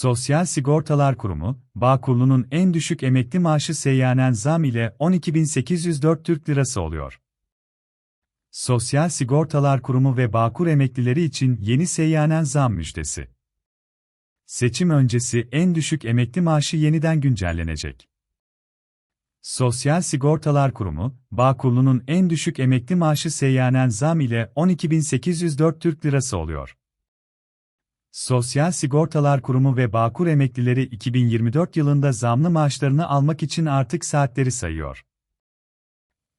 Sosyal Sigortalar Kurumu, Bağkurlu'nun en düşük emekli maaşı seyyanen zam ile 12.804 Türk Lirası oluyor. Sosyal Sigortalar Kurumu ve Bağkur emeklileri için yeni seyyanen zam müjdesi. Seçim öncesi en düşük emekli maaşı yeniden güncellenecek. Sosyal Sigortalar Kurumu, Bağkurlu'nun en düşük emekli maaşı seyyanen zam ile 12.804 Türk Lirası oluyor. Sosyal Sigortalar Kurumu ve Bağkur emeklileri 2024 yılında zamlı maaşlarını almak için artık saatleri sayıyor.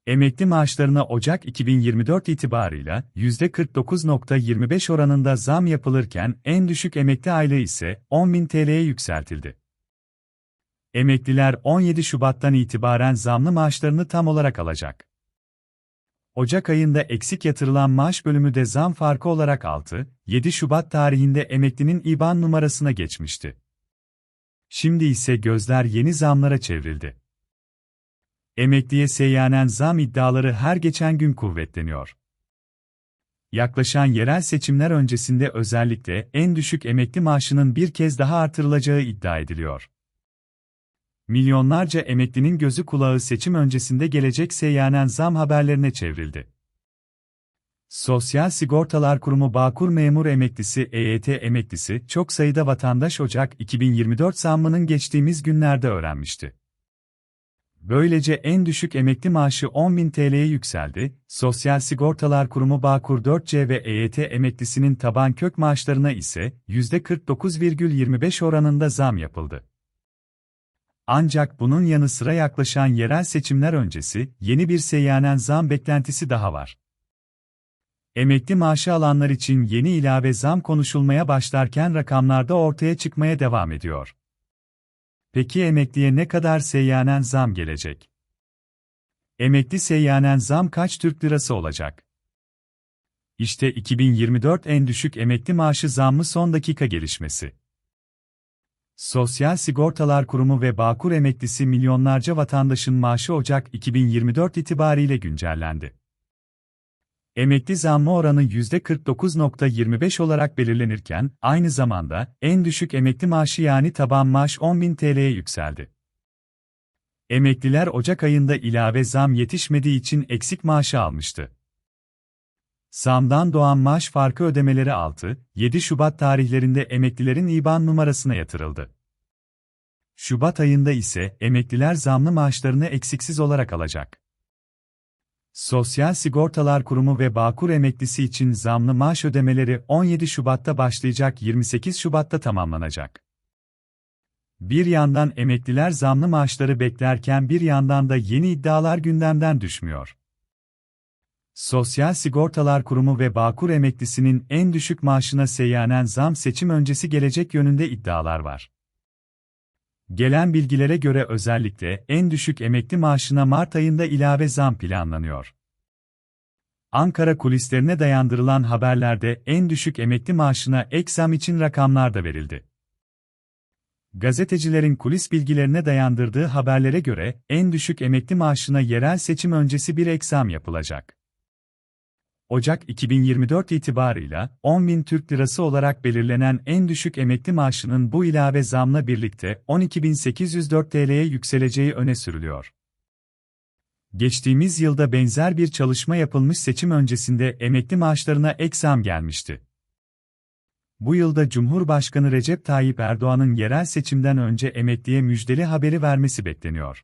Emekli maaşlarına Ocak 2024 itibarıyla %49.25 oranında zam yapılırken en düşük emekli aylığı ise 10.000 TL'ye yükseltildi. Emekliler 17 Şubat'tan itibaren zamlı maaşlarını tam olarak alacak. Ocak ayında eksik yatırılan maaş bölümü de zam farkı olarak 6-7 Şubat tarihinde emeklinin IBAN numarasına geçmişti. Şimdi ise gözler yeni zamlara çevrildi. Emekliye seyyanen zam iddiaları her geçen gün kuvvetleniyor. Yaklaşan yerel seçimler öncesinde özellikle en düşük emekli maaşının bir kez daha artırılacağı iddia ediliyor. Milyonlarca emeklinin gözü kulağı seçim öncesinde gelecek seyyanen zam haberlerine çevrildi. Sosyal Sigortalar Kurumu Bağkur Memur Emeklisi EYT emeklisi çok sayıda vatandaş Ocak 2024 zammının geçtiğimiz günlerde öğrenmişti. Böylece en düşük emekli maaşı 10.000 TL'ye yükseldi, Sosyal Sigortalar Kurumu Bağkur 4C ve EYT emeklisinin taban kök maaşlarına ise %49,25 oranında zam yapıldı. Ancak bunun yanı sıra yaklaşan yerel seçimler öncesi yeni bir seyyanen zam beklentisi daha var. Emekli maaşı alanlar için yeni ilave zam konuşulmaya başlarken rakamlarda ortaya çıkmaya devam ediyor. Peki emekliye ne kadar seyyanen zam gelecek? Emekli seyyanen zam kaç Türk lirası olacak? İşte 2024 en düşük emekli maaşı zammı son dakika gelişmesi. Sosyal Sigortalar Kurumu ve Bağkur emeklisi milyonlarca vatandaşın maaşı Ocak 2024 itibariyle güncellendi. Emekli zammı oranı %49.25 olarak belirlenirken, aynı zamanda en düşük emekli maaşı yani taban maaş 10.000 TL'ye yükseldi. Emekliler Ocak ayında ilave zam yetişmediği için eksik maaşı almıştı. Zamdan doğan maaş farkı ödemeleri 6-7 Şubat tarihlerinde emeklilerin IBAN numarasına yatırıldı. Şubat ayında ise emekliler zamlı maaşlarını eksiksiz olarak alacak. Sosyal Sigortalar Kurumu ve Bağkur emeklisi için zamlı maaş ödemeleri 17 Şubat'ta başlayacak 28 Şubat'ta tamamlanacak. Bir yandan emekliler zamlı maaşları beklerken bir yandan da yeni iddialar gündemden düşmüyor. Sosyal Sigortalar Kurumu ve Bağkur emeklisinin en düşük maaşına seyyanen zam seçim öncesi gelecek yönünde iddialar var. Gelen bilgilere göre özellikle en düşük emekli maaşına Mart ayında ilave zam planlanıyor. Ankara kulislerine dayandırılan haberlerde en düşük emekli maaşına ek zam için rakamlar da verildi. Gazetecilerin kulis bilgilerine dayandırdığı haberlere göre en düşük emekli maaşına yerel seçim öncesi bir ek zam yapılacak. Ocak 2024 itibarıyla 10.000 Türk Lirası olarak belirlenen en düşük emekli maaşının bu ilave zamla birlikte 12.804 TL'ye yükseleceği öne sürülüyor. Geçtiğimiz yılda benzer bir çalışma yapılmış seçim öncesinde emekli maaşlarına ek zam gelmişti. Bu yılda Cumhurbaşkanı Recep Tayyip Erdoğan'ın yerel seçimden önce emekliye müjdeli haberi vermesi bekleniyor.